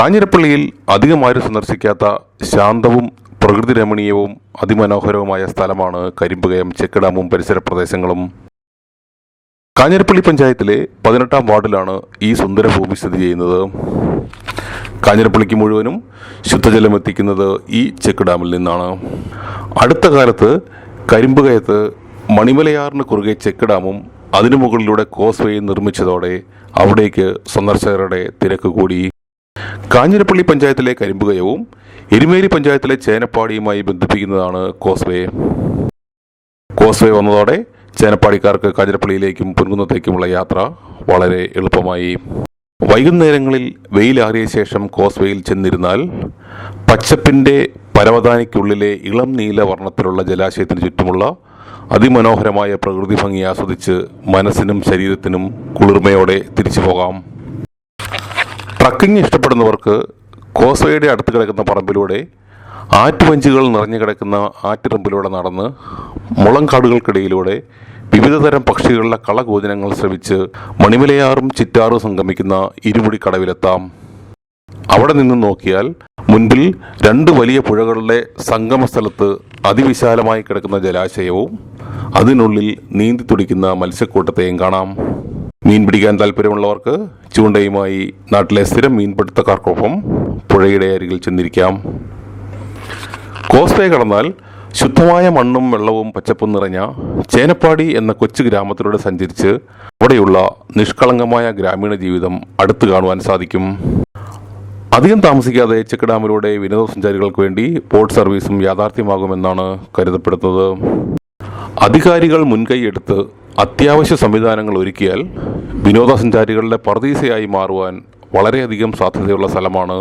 കാഞ്ഞിരപ്പള്ളിയിൽ അധികം ആരും സന്ദർശിക്കാത്ത ശാന്തവും പ്രകൃതി രമണീയവും അതിമനോഹരവുമായ സ്ഥലമാണ് കരിമ്പുകയം ചെക്ക് ഡാമും പരിസര പ്രദേശങ്ങളും. കാഞ്ഞിരപ്പള്ളി പഞ്ചായത്തിലെ പതിനെട്ടാം വാർഡിലാണ് ഈ സുന്ദര ഭൂമി സ്ഥിതി ചെയ്യുന്നത്. കാഞ്ഞിരപ്പള്ളിക്ക് മുഴുവനും ശുദ്ധജലം എത്തിക്കുന്നത് ഈ ചെക്ക് ഡാമിൽ നിന്നാണ്. അടുത്ത കാലത്ത് കരിമ്പുകയത്ത് മണിമലയാറിന് കുറുകെ ചെക്ക് ഡാമും അതിനു മുകളിലൂടെ കോസ്വേയും നിർമ്മിച്ചതോടെ അവിടേക്ക് സന്ദർശകരുടെ തിരക്ക് കൂടി. കാഞ്ഞിരപ്പള്ളി പഞ്ചായത്തിലെ കരിമ്പുകയവും എരുമേലി പഞ്ചായത്തിലെ ചേനപ്പാടിയുമായി ബന്ധിപ്പിക്കുന്നതാണ് കോസ്വേ. കോസ്വേ വന്നതോടെ ചേനപ്പാടിക്കാർക്ക് കാഞ്ഞിരപ്പള്ളിയിലേക്കും പൊൻകുന്നത്തേക്കുമുള്ള യാത്ര വളരെ എളുപ്പമായി. വൈകുന്നേരങ്ങളിൽ വെയിലാറിയ ശേഷം കോസ്വേയിൽ ചെന്നിരുന്നാൽ പച്ചപ്പിന്റെ പരവതാനിക്കുള്ളിലെ ഇളം നീല വർണത്തിലുള്ള ജലാശയത്തിന് ചുറ്റുമുള്ള അതിമനോഹരമായ പ്രകൃതി ഭംഗി ആസ്വദിച്ച് മനസ്സിനും ശരീരത്തിനും കുളിർമയോടെ തിരിച്ചു പോകാം. ട്രക്കിംഗ് ഇഷ്ടപ്പെടുന്നവർക്ക് കോസ്വയുടെ അടുത്ത് കിടക്കുന്ന പറമ്പിലൂടെ ആറ്റുവഞ്ചികൾ നിറഞ്ഞു കിടക്കുന്ന ആറ്റിറമ്പിലൂടെ നടന്ന് മുളങ്കാടുകൾക്കിടയിലൂടെ വിവിധതരം പക്ഷികളുടെ കളകോചനങ്ങൾ ശ്രവിച്ച് മണിമലയാറും ചിറ്റാറും സംഗമിക്കുന്ന ഇരുമുടി കടവിലെത്താം അവിടെ നിന്ന് നോക്കിയാൽ മുൻപിൽ രണ്ട് വലിയ പുഴകളുടെ സംഗമ സ്ഥലത്ത് അതിവിശാലമായി കിടക്കുന്ന ജലാശയവും അതിനുള്ളിൽ നീന്തി തുടിക്കുന്ന മത്സ്യക്കൂട്ടത്തെയും കാണാം. മീൻ പിടിക്കാൻ താല്പര്യമുള്ളവർക്ക് ചൂണ്ടയുമായി നാട്ടിലെ സ്ഥിരം മീൻപിടുത്തക്കാർക്കൊപ്പം പുഴയുടെ അരികിൽ ചെന്നിരിക്കാം. കോസ്റ്റേ കടന്നാൽ ശുദ്ധമായ മണ്ണും വെള്ളവും പച്ചപ്പും നിറഞ്ഞ ചേനപ്പാടി എന്ന കൊച്ചു ഗ്രാമത്തിലൂടെ സഞ്ചരിച്ച് അവിടെയുള്ള നിഷ്കളങ്കമായ ഗ്രാമീണ ജീവിതം അടുത്തു കാണുവാൻ സാധിക്കും. അധികം താമസിക്കാതെ ചെക്ക് ഡാമിലൂടെ വിനോദസഞ്ചാരികൾക്ക് വേണ്ടി ബോട്ട് സർവീസും യാഥാർത്ഥ്യമാകുമെന്നാണ് കരുതപ്പെടുന്നത്. അധികാരികൾ മുൻകൈയെടുത്ത് അത്യാവശ്യ സംവിധാനങ്ങൾ ഒരുക്കിയാൽ വിനോദസഞ്ചാരികളുടെ പർദീസയായി മാറുവാൻ വളരെയധികം സാധ്യതയുള്ള സ്ഥലമാണ്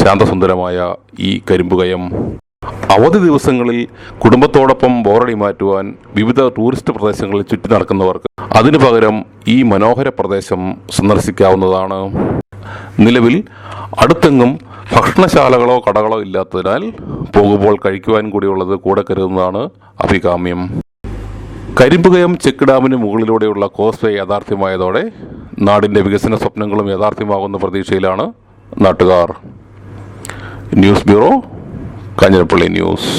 ശാന്തസുന്ദരമായ ഈ കരിമ്പുകയം. അവധി ദിവസങ്ങളിൽ കുടുംബത്തോടൊപ്പം ബോറടി മാറ്റുവാൻ വിവിധ ടൂറിസ്റ്റ് പ്രദേശങ്ങളിൽ ചുറ്റി നടക്കുന്നവർക്ക് അതിനു പകരം ഈ മനോഹര പ്രദേശം സന്ദർശിക്കാവുന്നതാണ്. നിലവിൽ അടുത്തെങ്ങും ഭക്ഷണശാലകളോ കടകളോ ഇല്ലാത്തതിനാൽ പോകുമ്പോൾ കഴിക്കുവാൻ കൂടിയുള്ളത് കൂടെ കരുതുന്നതാണ് അഭികാമ്യം. കരിമ്പുകയം ചെക്ക് ഡാമിന് മുകളിലൂടെയുള്ള കോസ്വേ യാഥാർത്ഥ്യമായതോടെ നാടിന്റെ വികസന സ്വപ്നങ്ങളും യാഥാർത്ഥ്യമാകുന്ന പ്രതീക്ഷയിലാണ് നാട്ടുകാർ. News bureau Kanjirappally news.